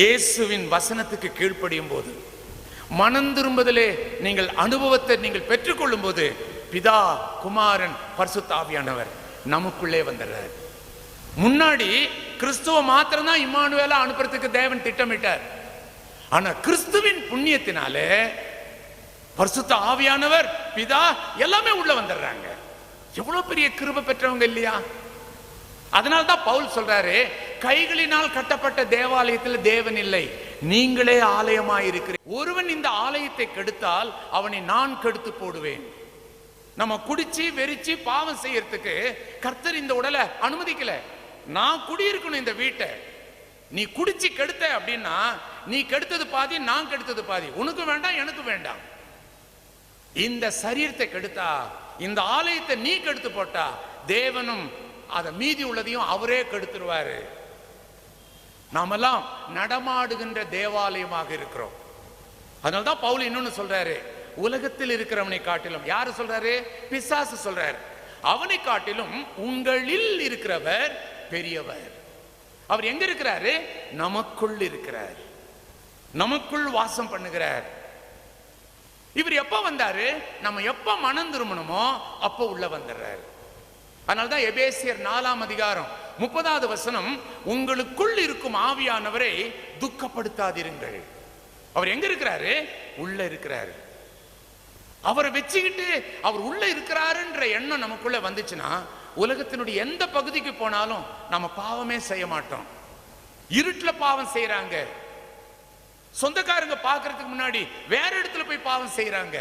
இயேசுவின் வசனத்துக்கு கீழ்ப்படியும் போது மனம் திரும்புதலே நீங்கள் அனுபவத்தை நீங்கள் பெற்றுக்கொள்ளும் போது பிதா குமாரன் பரிசுத்தாவியானவர் நமக்குள்ளே வந்துடுறார். முன்னாடி கிறிஸ்துவ மாத்திரம்தான் இம்மானுவேலா அனுப்புறதுக்கு தேவன் திட்டமிட்டார். ஆனா கிறிஸ்துவின் புண்ணியத்தினாலே பரிசுத்த ஆவியானவர் பிதா எல்லாமே உள்ள வந்துடுறாங்க. எவ்வளவு பெரிய கிருப பெற்றவங்க இல்லையா? அதனால தான் பவுல் சொல்றாரு கைகளினால் கட்டப்பட்ட தேவாலயத்தில் தேவன் இல்லை. நீங்களே ஆலயமாய் இருக்கிறீர் ஒருவன் இந்த ஆலயத்தை கெடுத்தால் அவனை நான் கெடுத்து போடுவேன். நம்ம குடிச்சு வெறிச்சு பாவம் செய்யறதுக்கு கர்த்தர் இந்த உடலை அனுமதிக்கல. நான் குடியிருக்கணும் இந்த வீட்டை. நீ குடிச்சு கெடுத்த அப்படின்னா நீ கெடுத்தது பாதி நான் கெடுத்தது பாதி. உனக்கு வேண்டாம் எனக்கு வேண்டாம். இந்த சரீரத்தை கெடுத்தா இந்த ஆலயத்தை நீ கெடுத்து போட்டா தேவனும் அதை மீதி உள்ளதையும் அவரே கெடுத்துருவாரு. நாமெல்லாம் நடமாடுகின்ற தேவாலயமாக இருக்கிறோம். அதனால தான் பவுல் இன்னொன்னு சொல்றாரு உலகத்தில் இருக்கிறவனை காட்டிலும். யாரு சொல்றாரு? பிசாசு சொல்றாரு. அவனை காட்டிலும் உங்களில் இருக்கிறவர் பெரியவர். அவர் எங்க இருக்கிறாரு? நமக்குள் இருக்கிறார். நமக்குள் வாசம் பண்ணுகிறார். இவர் எப்ப வந்தாரு? நம்ம எப்ப மனம் திரும்பணுமோ அப்போ உள்ள வந்துடுறாரு. அதனால்தான் எபேசியர் நாலாம் அதிகாரம் முப்பதாவது வசனம் உங்களுக்குள் இருக்கும் ஆவியானவரை துக்கப்படுத்தாதிருங்கள். அவர் எங்க இருக்கிறாரு? உள்ள இருக்கிறாரு. அவரை வச்சுக்கிட்டு அவர் உள்ள இருக்கிறாருன்ற எண்ணம் நமக்குள்ள வந்துச்சுன்னா உலகத்தினுடைய எந்த பகுதிக்கு போனாலும் நம்ம பாவமே செய்ய மாட்டோம். இருட்டுல பாவம் செய்யறாங்க சொந்தக்காரங்க பார்க்கறதுக்கு முன்னாடி வேற இடத்துல போய் பாவம் செய்யறாங்க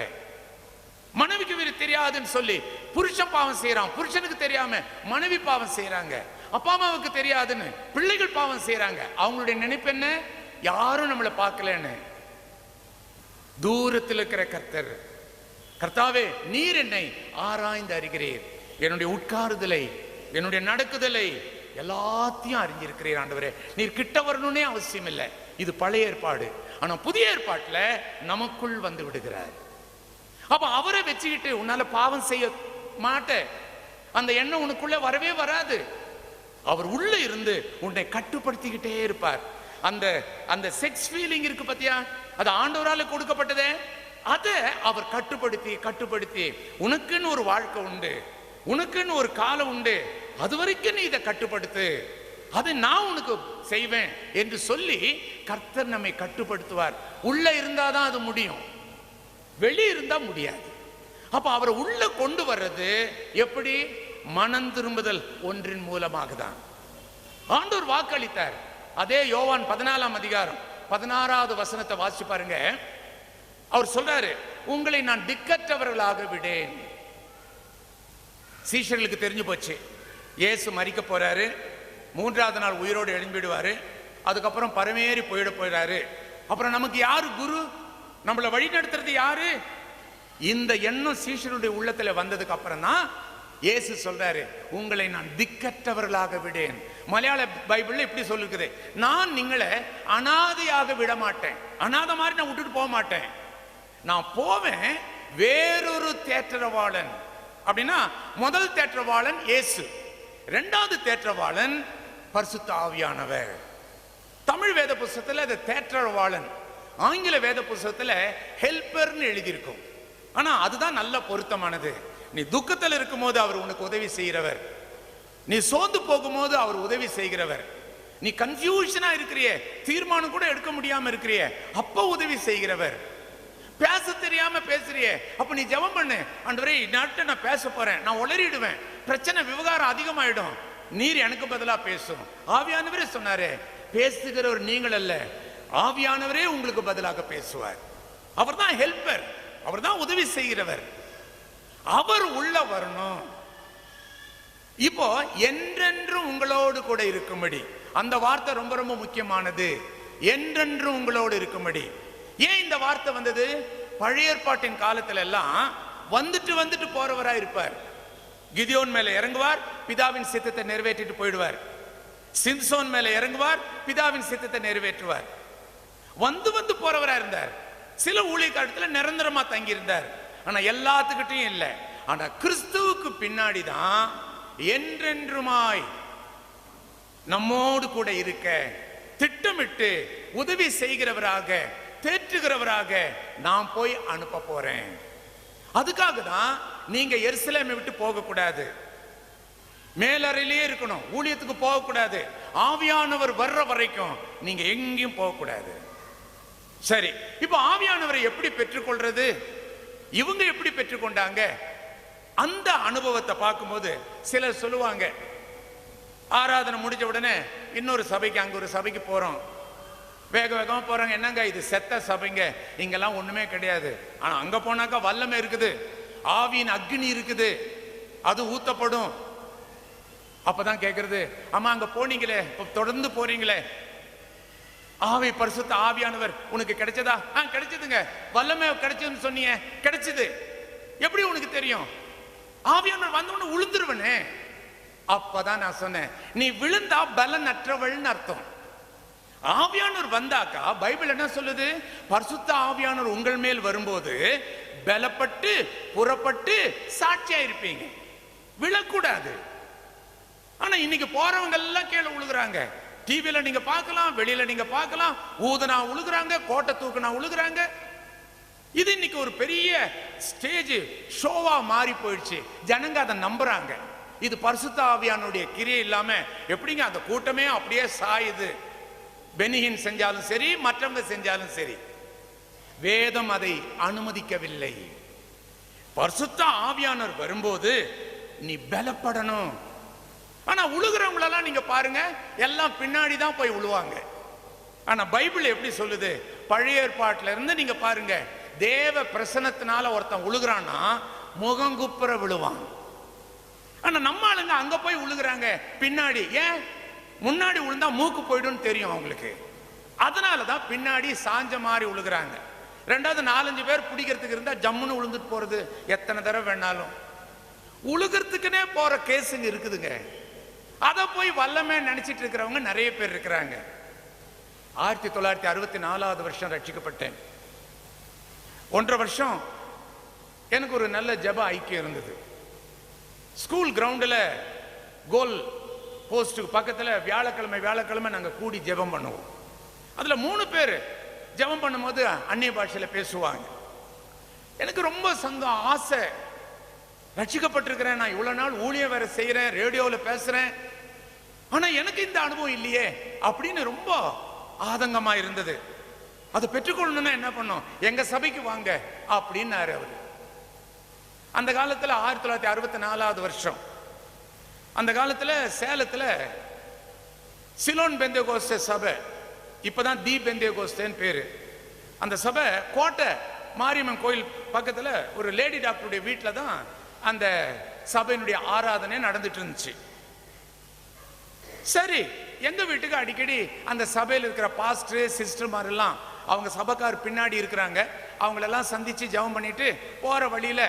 மனைவிக்கு வீடு தெரியாதுன்னு சொல்லி புருஷன் பாவம் செய்யறான் புருஷனுக்கு தெரியாம மனைவி பாவம் செய்யறாங்க அப்பா அம்மாவுக்கு தெரியாதுன்னு பிள்ளைகள் பாவம் செய்யறாங்க அவங்களுடைய நினைப்பு என்ன? யாரும் நம்மளை பார்க்கலன்னு. தூரத்தில் இருக்கிற கர்த்தர். கர்த்தாவே நீர் என்னை ஆராய்ந்து அறிகிறீர். என்னுடைய உட்காருதலை என்னுடைய நடக்குதலை எல்லாத்தையும் அறிஞ்சிருக்கிறீர் ஆண்டவரே. நீர் கிட்ட வரணும்னே அவசியம் இல்லை இது பழைய ஏற்பாடு. ஆனா புதிய ஏற்பாட்டில் நமக்குள் வந்து விடுகிறார். அப்ப அவரை வச்சுக்கிட்டு உன்னால பாவம் செய்ய மாட்ட அந்த எண்ணம் உனக்குள்ள வரவே வராது. அவர் உள்ள இருந்து உன்னை கட்டுப்படுத்திக்கிட்டே இருப்பார். அந்த அந்த செக்ஸ் ஃபீலிங் இருக்கு பத்தியா? அது ஆண்டவரால கொடுக்கப்பட்டதே. அதை அவர் கட்டுப்படுத்தி கட்டுப்படுத்தி உனக்குன்னு ஒரு வாழ்க்கை உண்டு. உனக்குன்னு ஒரு காலம் உண்டு. அது வரைக்கும் நீ இதை கட்டுப்படுத்து. அதை நான் உனக்கு செய்வேன் என்று சொல்லி கர்த்தர் நம்மை கட்டுப்படுத்துவார். உள்ள இருந்தாதான் அது முடியும். வெளியே இருந்தா முடியாது. அப்ப அவரை உள்ள கொண்டு வர்றது எப்படி? மனம் திரும்புதல் ஒன்றின் மூலமாக தான் ஆண்டூர் வாக்களித்தார். அதே யோவான் பதினாலாம் அதிகாரம் பதினாறாவது வசனத்தை வாசிச்சு பாருங்க. அவர் சொல்றாரு உங்களை நான் திக்கற்றவர்களாக விடேன். சீஷர்களுக்கு தெரிஞ்சு போச்சு. இயேசு மறிக்க போறாரு. மூன்றாவது நாள் உயிரோடு எழும்பிடுவாரு. அதுக்கப்புறம் பரமேறி போயிட போயிடாரு அப்புறம் நமக்கு யாரு குரு? நம்மளை வழி நடத்துறது யாரு? இந்த எண்ணம் சீஷருடைய உள்ளத்துல வந்ததுக்கு அப்புறம் தான் இயேசு சொல்றாரு உங்களை நான் திக்கற்றவர்களாக விடேன். மலையாள பைபிள்ல இப்படி சொல்லிருக்குது நான் நீங்களை அனாதையாக விட மாட்டேன் அனாதை மாதிரி நான் விட்டுட்டு போக மாட்டேன். நான் போவேன் வேறொரு தேற்றவாளன் அப்படின்னா முதல் தேற்றவாளன் இயேசு. ரெண்டாவது தேற்றவாளன் பரிசுத்த ஆவியானவர். தமிழ் வேத புஸ்தகத்தில் அது தேற்றவாளன் ஆங்கில வேத புஸ்தகத்தில் ஹெல்பர்னு எழுதியிருக்கும். ஆனா அதுதான் நல்ல பொருத்தமானது. நீ துக்கத்தில் இருக்கும்போது அவர் உனக்கு உதவி செய்கிறவர் நீ சோர்ந்து போகும்போது அவர் உதவி செய்கிறவர். நீ கன்ஃபியூஷனா இருக்கிறியே. தீர்மானம் கூட எடுக்க முடியாம இருக்கிறியே. அப்ப உதவி செய்கிறவர். பேச தெரியாம பேசுறியே. அப்ப நீ ஜெபம் பண்ணு. ஆண்டவரே நாட்டை நான் பேச போறேன். நான் உளறிடுவேன். பிரச்சனை விவகாரம் அதிகமாயிடும். நீர் எனக்கு பதிலா பேசும். ஆவியானவரே சொன்னாரு பேசுகிறவர் நீங்கள் அல்ல. ஆவியானவரே உங்களுக்கு பதிலாக பேசுவார். அவர் தான் ஹெல்பர் அவர்தான் உதவி செய்கிறவர். அவர் உள்ள வரணும். இப்போ என்றென்றும் உங்களோடு கூட இருக்கும்படி அந்த வார்த்தை ரொம்ப ரொம்ப முக்கியமானது. என்றென்றும் உங்களோடு இருக்கும்படி. ஏன் இந்த வார்த்தை வந்தது? பழைய ஏற்பாட்டின் காலத்துல எல்லாம் வந்துட்டு வந்துட்டு போறவரா இருப்பார். கிதியோன் மேல இறங்குவார் பிதாவின் சித்தத்தை நிறைவேற்றிட்டு போயிடுவார். சிம்சோன் மேல இறங்குவார் பிதாவின் சித்தத்தை நிறைவேற்றுவார். வந்து வந்து போறவரா இருந்தார். சில ஊழியக்காரத்தில் நிரந்தரமாக தங்கியிருந்தார். ஆனால் எல்லாத்துக்கிட்டையும் இல்லை. ஆனால் கிறிஸ்துவுக்கு பின்னாடி தான் என்றென்றுமாய் நம்மோடு கூட இருக்க திட்டமிட்டு உதவி செய்கிறவராக தேற்றுகிறவராக நான் போய் அனுப்ப போறேன். அதுக்காக தான் நீங்க எருசலேமை விட்டு போகக்கூடாது. மேலறையிலேயே இருக்கணும். ஊழியத்துக்கு போகக்கூடாது. ஆவியானவர் வர்ற வரைக்கும் நீங்க எங்கேயும் போகக்கூடாது. சரி. இப்போ ஆவியானவரை எப்படி பெற்றுக்கொள்றது? இவங்க எப்படி பெற்றுக்கொண்டாங்க? அந்த அனுபவத்தை பார்க்கும்போது சிலர் சொல்லுவாங்க ஆராதனை முடிஞ்ச உடனே இன்னொரு சபைக்கு அங்க ஒரு சபைக்கு போறோம். வேக வேகமாக போறாங்க. என்னங்க இது? செத்த சபைங்க. இங்கெல்லாம் ஒண்ணுமே கிடையாது. ஆனால் அங்க போனாக்கா வல்லமை இருக்குது. ஆவியின் அக்னி இருக்குது. அது ஊத்தப்படும். அப்பதான் கேட்குறது அம்மா அங்க போனீங்களே. தொடர்ந்து போறீங்களே. ஆவி பரிசுத்த ஆவியானவர் உனக்கு கிடைச்சதா? ஆ கிடைச்சதுங்க. வல்லமை கிடைச்சதுன்னு சொன்னீங்க கிடைச்சது. எப்படி உனக்கு தெரியும்? ஆவியானவர் வந்த உடனே உளுந்துருவனே. அப்பதான் நான் சொன்னேன் நீ விழுந்தா பலன் அற்றவள்னு அர்த்தம். ஆவியானவர் வந்தாக்கா பைபிள் என்ன சொல்லுது? பரிசுத்த ஆவியானவர் உங்கள் மேல் வரும்போது பலப்பட்டு புறப்பட்டு சாட்சியா இருப்பீங்க விழக்கூடாது. ஆனா இன்னைக்கு போறவங்க எல்லாம் கீழே உழுகுறாங்க. டிவியில் நீங்க பார்க்கலாம் வெளியில நீங்க பார்க்கலாம். ஊதுனா உழுகுறாங்க கோட்டை தூக்குனா உழுகுறாங்க. இது இன்னைக்கு ஒரு பெரிய ஸ்டேஜ் ஷோவா மாறி போயிடுச்சு. ஜனங்க அதை நம்புறாங்க. இது பரிசுத்த ஆவியானுடைய கிரியை இல்லாம எப்படிங்க அந்த கூட்டமே அப்படியே சாயுது? பெனிஹின் செஞ்சாலும் சரி மற்றவங்க செஞ்சாலும் சரி. வேதம் அதை அனுமதிக்கவில்லை. பரிசுத்த ஆவியானவர் வரும்போது நீ பலப்படணும். ஆனா உழுகிறவங்களெல்லாம் நீங்க பாருங்க எல்லாம் பின்னாடி தான் போய் உழுவாங்க. ஆனா பைபிள் எப்படி சொல்லுது? பழைய ஏற்பாட்டில இருந்து நீங்க பாருங்க தேவ பிரசனத்தினால ஒருத்தன் உழுகுறான்னா முகங்குப்புற விழுவான். ஆனா நம்ம ஆளுங்க அங்க போய் உழுகிறாங்க பின்னாடி. ஏன்? முன்னாடி உழுந்தா மூக்கு போயிடும்னு தெரியும் அவங்களுக்கு. அதனால தான் பின்னாடி சாஞ்ச மாதிரி உழுகுறாங்க. ரெண்டாவது நாலஞ்சு பேர் பிடிக்கிறதுக்கு இருந்தா ஜம்முன்னு விழுந்துட்டு போறது எத்தனை தடவை வேணாலும். உழுகிறதுக்குன்னே போற கேஸுங்க இருக்குதுங்க. அதை போய் வல்லமே நினைச்சிட்டு இருக்கிறவங்க நிறைய பேர் இருக்கிறாங்க. ஆயிரத்தி தொள்ளாயிரத்தி அறுபத்தி நாலாவது வருஷம் ரட்சிக்கப்பட்டேன். ஒன்றரை வருஷம் எனக்கு ஒரு நல்ல ஜெப ஐக்கியம் இருந்தது. ஸ்கூல் கிரவுண்டில் கோல் போஸ்ட்டுக்கு பக்கத்தில் வியாழக்கிழமை வியாழக்கிழமை நாங்கள் கூடி ஜெபம் பண்ணுவோம். அதில் மூணு பேர் ஜெபம் பண்ணும்போது அந்நிய பாஷையில் பேசுவாங்க. எனக்கு ரொம்ப சங்கம் ஆசை. ரட்சிக்கப்பட்டிருக்கிறேன் நான் இவ்வளோ நாள் ஊழியம் வேற செய்கிறேன் ரேடியோவில் பேசுகிறேன் ஆனா எனக்கு இந்த அனுபவம் இல்லையே அப்படின்னு ரொம்ப ஆதங்கமா இருந்தது. அதை பெற்றுக்கொள்ளணும்னா என்ன பண்ணும் எங்க சபைக்கு வாங்க அப்படின்னாரு அவரு. அந்த காலத்துல ஆயிரத்தி தொள்ளாயிரத்தி அறுபத்தி நாலாவது வருஷம். அந்த காலத்துல சேலத்துல சிலோன் பெந்தேகோஸ்தே சபை இப்பதான் தி பெந்தேகோஸ்தேன்னு பேரு. அந்த சபை கோட்டை மாரியம்மன் கோயில் பக்கத்துல ஒரு லேடி டாக்டருடைய வீட்டில் தான் அந்த சபையினுடைய ஆராதனை நடந்துட்டு இருந்துச்சு. சரி எங்கள் வீட்டுக்கு அடிக்கடி அந்த சபையில் இருக்கிற பாஸ்டர் சிஸ்டர் மாதிரிலாம் அவங்க சபைக்கார் பின்னாடி இருக்கிறாங்க. அவங்களெல்லாம் சந்தித்து ஜெபம் பண்ணிட்டு போகிற வழியில்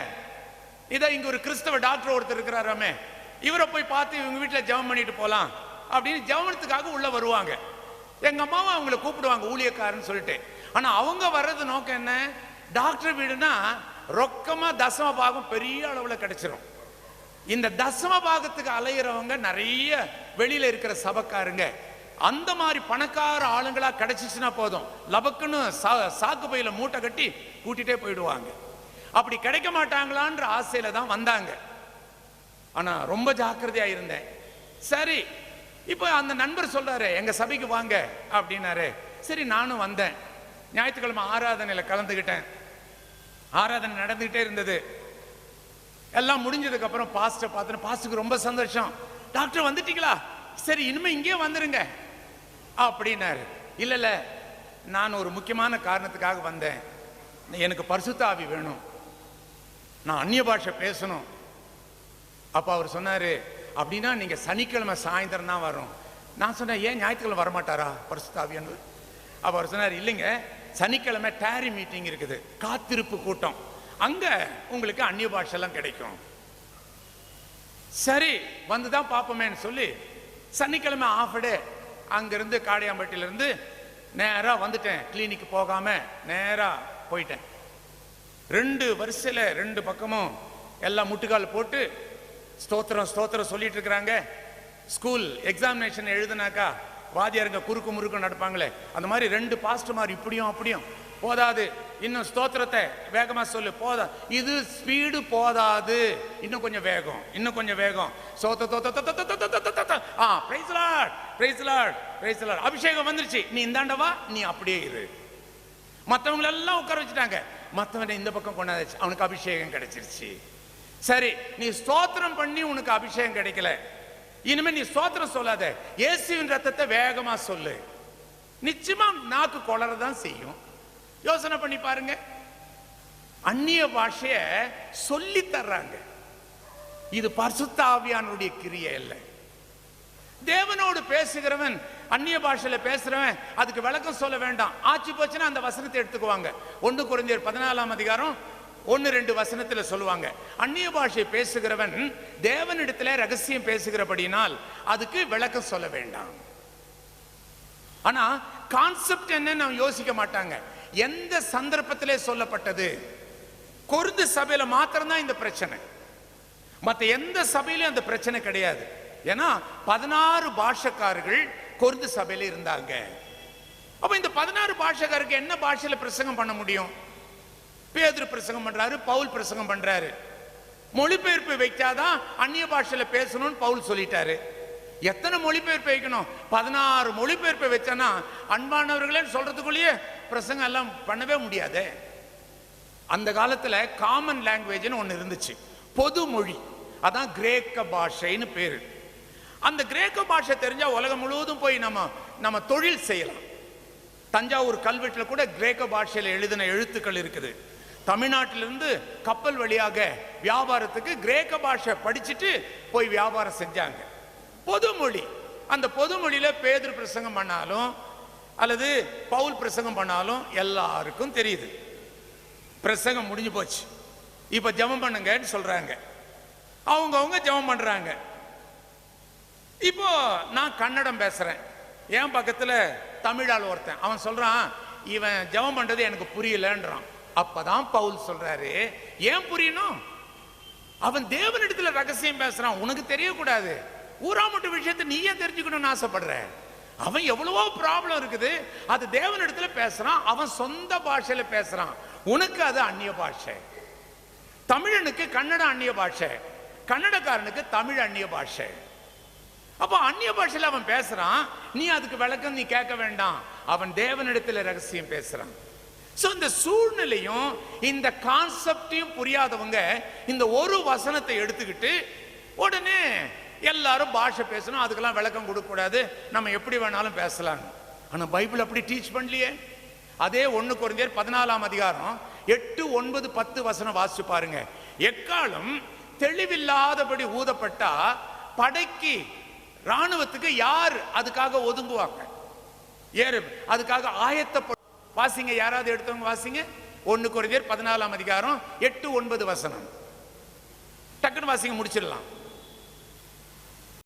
இதை இங்கே ஒரு கிறிஸ்தவ டாக்டர் ஒருத்தர் இருக்கிறாராமே இவரை போய் பார்த்து இவங்க வீட்டில் ஜெபம் பண்ணிட்டு போகலாம் அப்படின்னு ஜெபனத்துக்காக உள்ளே வருவாங்க. எங்கள் அம்மாவும் அவங்கள கூப்பிடுவாங்க ஊழியக்காரன்னு சொல்லிட்டு. ஆனால் அவங்க வர்றது நோக்கம் என்ன? டாக்டர் வீடுனா ரொக்கமாக தசம பாகம் பெரிய அளவில் கிடச்சிரும். இந்த தசம பாகத்துக்கு அலையிறவங்க நிறைய வெளியில இருக்கிற சபக்காருங்க. அந்த மாதிரி பணக்கார ஆளுங்களா கிடைச்சிச்சுன்னா போதும். லபக்குன்னு சா- சாக்கு பையில மூட்டை கட்டி கூட்டிட்டே போயிடுவாங்க. அப்படி கிடைக்க மாட்டாங்களான்ற ஆசையில தான் வந்தாங்க. ஆனா ரொம்ப ஜாக்கிரதையா இருந்தேன். சரி இப்போ அந்த நண்பர் சொல்றாரு எங்க சபைக்கு வாங்க அப்படின்னாரு. சரி நானும் வந்தேன். ஞாயிற்றுக்கிழமை ஆராதனையில் கலந்துக்கிட்டேன் ஆராதனை நடந்துகிட்டே இருந்தது. எல்லாம் முடிஞ்சதுக்கு அப்புறம் பாஸ்டர் பார்த்தேன் பாஸ்டருக்கு ரொம்ப சந்தோஷம். டாக்டர் வந்துட்டீங்களா? சரி இனிமே இங்கே வந்துருங்க. அப்படின்னாரு. இல்ல இல்ல. நான் ஒரு முக்கியமான காரணத்துக்காக வந்தேன். எனக்கு பரிசுத்தாவி வேணும். நான் அந்நிய பாஷை பேசணும். அப்ப அவர் சொன்னாரு அப்படின்னா நீங்க சனிக்கிழமை சாயந்தரம் தான் வரும் நான் சொன்னேன் ஏன் ஞாயிற்றுக்கிழமை வரமாட்டாரா பரிசுத்தாவி என்று? அப்ப அவர் சொன்னார் இல்லைங்க. சனிக்கிழமை டேரி மீட்டிங் இருக்குது. காத்திருப்பு கூட்டம். அங்க உங்களுக்கு அந்நிய பாஷெல்லாம் கிடைக்கும். சரி வந்து தான் பார்ப்போமேன்னு சொல்லி சனிக்கிழமை ஆஃப் டே அங்கிருந்து காடையாம்பட்டியில இருந்து நேரா வந்துட்டேன். கிளினிக் போகாம நேரா போயிட்டேன். ரெண்டு வரிசையில ரெண்டு பக்கமும் எல்லாம் முட்டுக்கால் போட்டு ஸ்தோத்திரம் ஸ்தோத்திரம் சொல்லிட்டு இருக்கிறாங்க. ஸ்கூல் எக்ஸாமினேஷன் எழுதுனாக்கா வாதியாருங்க குறுக்கு முறுக்கு நடப்பாங்களே. அந்த மாதிரி ரெண்டு பாஸ்டர்மார் இப்படியும் அப்படியும். போதாது இன்னும் ஸ்தோத்திரத்தை வேகமாக சொல்லு. போதா. இது ஸ்பீடு போதாது. இன்னும் கொஞ்சம் வேகம். இன்னும் கொஞ்சம் வேகம். சோத்த தோத்த தோத்த தோத்த தோத்த தோத்த ஆ praise Lord praise Lord praise Lord அபிஷேகம் வந்துருச்சு. நீ இந்தாண்டவா நீ அப்படியே இரு. மற்றவங்களெல்லாம் உட்கார வச்சுட்டாங்க. மற்றவனை இந்த பக்கம் கொண்டாந்துச்சு. அவனுக்கு அபிஷேகம் கிடைச்சிருச்சு. சரி நீ ஸ்தோத்திரம் பண்ணி உனக்கு அபிஷேகம் கிடைக்கல. இனிமே நீ ஸ்தோத்திரம் சொல்லாத. இயேசுவின் ரத்தத்தை வேகமா சொல்லு. நிச்சயமா நாக்கு கொளறதான் செய்யும். யோசனை பண்ணி பாருங்க. அந்நிய பாஷைய சொல்லி தர்றாங்க. இது பரிசுத்த ஆவியானுடைய கிரியை இல்லை தேவனோடு பேசுகிறவன் அந்நிய பாஷையில பேசுறவன் அதுக்கு விளக்கம் சொல்ல வேண்டாம். ஆச்சு போச்சுன்னா அந்த வசனத்தை எடுத்துக்குவாங்க. ஒன்று குறைஞ்சர் பதினாலாம் அதிகாரம் ஒன்று ரெண்டு வசனத்தில் சொல்லுவாங்க. அந்நிய பாஷை பேசுகிறவன் தேவனிடத்துல ரகசியம் பேசுகிறபடினால் அதுக்கு விளக்கம் சொல்ல வேண்டாம். ஆனா கான்செப்ட் என்னன்னு அவன் யோசிக்க மாட்டாங்க. எந்த சந்தர்ப்பத்திலே சொல்லப்பட்டது? கொருந்து சபையில மாத்திரம்தான் இந்த பிரச்சனை. மற்ற எந்த சபையிலும் அந்த பிரச்சனை கிடையாது. ஏன்னா பதினாறு பாஷக்காரர்கள் கொருந்து சபையில இருந்தாங்க. அப்ப இந்த பதினாறு பாஷக்காருக்கு என்ன பாஷையில பிரசங்கம் பண்ண முடியும்? பேதுரு பிரசங்கம் பண்றாரு பவுல் பிரசங்கம் பண்றாரு. மொழிபெயர்ப்பு வைக்காதான் அந்நிய பாஷையில பேசணும்னு பவுல் சொல்லிட்டாரு. எத்தனை மொழிபெயர்ப்பு வைக்கணும்? பதினாறு மொழிபெயர்ப்பை வச்சானா அன்பானவர்களே சொல்றதுக்குள்ளேயே பிரசங்கம் எல்லாம் பண்ணவே முடியாது. அந்த காலத்தில் காமன் லாங்குவேஜ்னு ஒன்று இருந்துச்சு. பொது மொழி அதான் கிரேக்க பாஷைன்னு பேர். அந்த கிரேக்க பாஷை தெரிஞ்சா உலகம் முழுவதும் போய் நம்ம நம்ம தொழில் செய்யலாம். தஞ்சாவூர் கல்வெட்டில் கூட கிரேக்க பாஷையில் எழுதின எழுத்துக்கள் இருக்குது. தமிழ்நாட்டிலிருந்து கப்பல் வழியாக வியாபாரத்துக்கு கிரேக்க பாஷை படிச்சுட்டு போய் வியாபாரம் செஞ்சாங்க. பொதுமொழி. அந்த பொதுமொழியில் பேதர் பிரசங்கம் பண்ணாலும் அல்லது பவுல் பிரசங்கம் பண்ணாலும் எல்லாருக்கும் தெரியுது. பிரசங்கம் முடிஞ்சு போச்சு. இப்ப ஜெபம் பண்ணுங்கன்னு சொல்றாங்க. அவங்க அவங்க ஜெபம் பண்றாங்க. இப்போ நான் கன்னடம் பேசுறேன். என் பக்கத்துல தமிழால் ஒருத்தன். அவன் சொல்றான் இவன் ஜெபம் பண்றது எனக்கு புரியலன்றான். அப்பதான் பவுல் சொல்றாரு ஏன் புரியணும்? அவன் தேவனிடத்துல ரகசியம் பேசுறான். உனக்கு தெரியக்கூடாது. ஊராமட்டு விஷயத்தை நீ ஏன் தெரிஞ்சுக்கணும்னு ஆசைப்படுற. அவன் எவ்வளவோ ப்ராப்ளம் இருக்குது. அது தேவனிடத்துல பேசுறான் அவன் சொந்த பாஷையில பேசுறான். உனக்கு அது அந்நிய பாஷை. தமிழனுக்கு கன்னட அந்நிய பாஷை. கன்னடக்காரனுக்கு தமிழ் அந்நிய பாஷை. அப்போ அந்நிய பாஷையில அவன் பேசுறான் நீ அதுக்கு விளக்கம் நீ கேட்க வேண்டாம். அவன் தேவனிடத்துல ரகசியம் பேசுறான். ஸோ இந்த சூழ்நிலையும் இந்த கான்செப்டையும் புரியாதவங்க இந்த ஒரு வசனத்தை எடுத்துக்கிட்டு உடனே எல்லாரும் பாஷை பேசணும் அதுக்கெல்லாம் விளக்கம் கொடுக்கக்கூடாது. நம்ம எப்படி வேணாலும் பேசலாம். ஆனால் பைபிள் அப்படி டீச் பண்ணலையே. அதே ஒன்று குறைஞ்சர் பதினாலாம் அதிகாரம் எட்டு ஒன்பது பத்து வசனம் வாசிச்சு பாருங்க. எக்காலம் தெளிவில்லாதபடி ஊதப்பட்டா படைக்கு ராணுவத்துக்கு யார் அதுக்காக ஒதுங்குவாங்க? ஏறு அதுக்காக ஆயத்த வாசிங்க யாராவது எடுத்தவங்க வாசிங்க. ஒன்று குறைஞ்சர் பதினாலாம் அதிகாரம் எட்டு ஒன்பது வசனம். டக்குன்னு வாசிங்க முடிச்சிடலாம்.